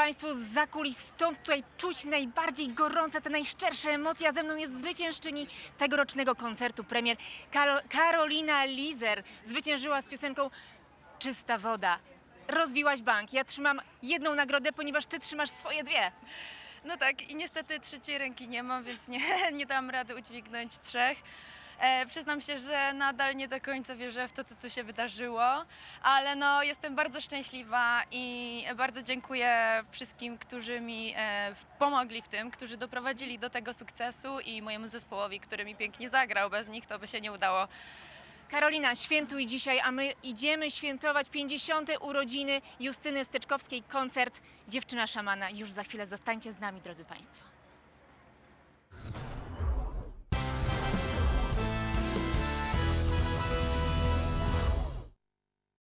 Państwu, z zakulis stąd tutaj czuć najbardziej gorące, te najszczersze emocje, a ze mną jest zwyciężczyni tegorocznego koncertu premier Karo- Karolina Lizer. Zwyciężyła z piosenką Czysta woda. Rozbiłaś bank. Ja trzymam jedną nagrodę, ponieważ ty trzymasz swoje dwie. No tak, i niestety trzeciej ręki nie mam, więc nie, nie dam rady udźwignąć trzech. E, przyznam się, że nadal nie do końca wierzę w to, co tu się wydarzyło, ale no, jestem bardzo szczęśliwa i bardzo dziękuję wszystkim, którzy mi e, pomogli w tym, którzy doprowadzili do tego sukcesu i mojemu zespołowi, który mi pięknie zagrał. Bez nich to by się nie udało. Karolina, świętuj dzisiaj, a my idziemy świętować 50. urodziny Justyny Styczkowskiej, koncert Dziewczyna Szamana. Już za chwilę zostańcie z nami, drodzy Państwo.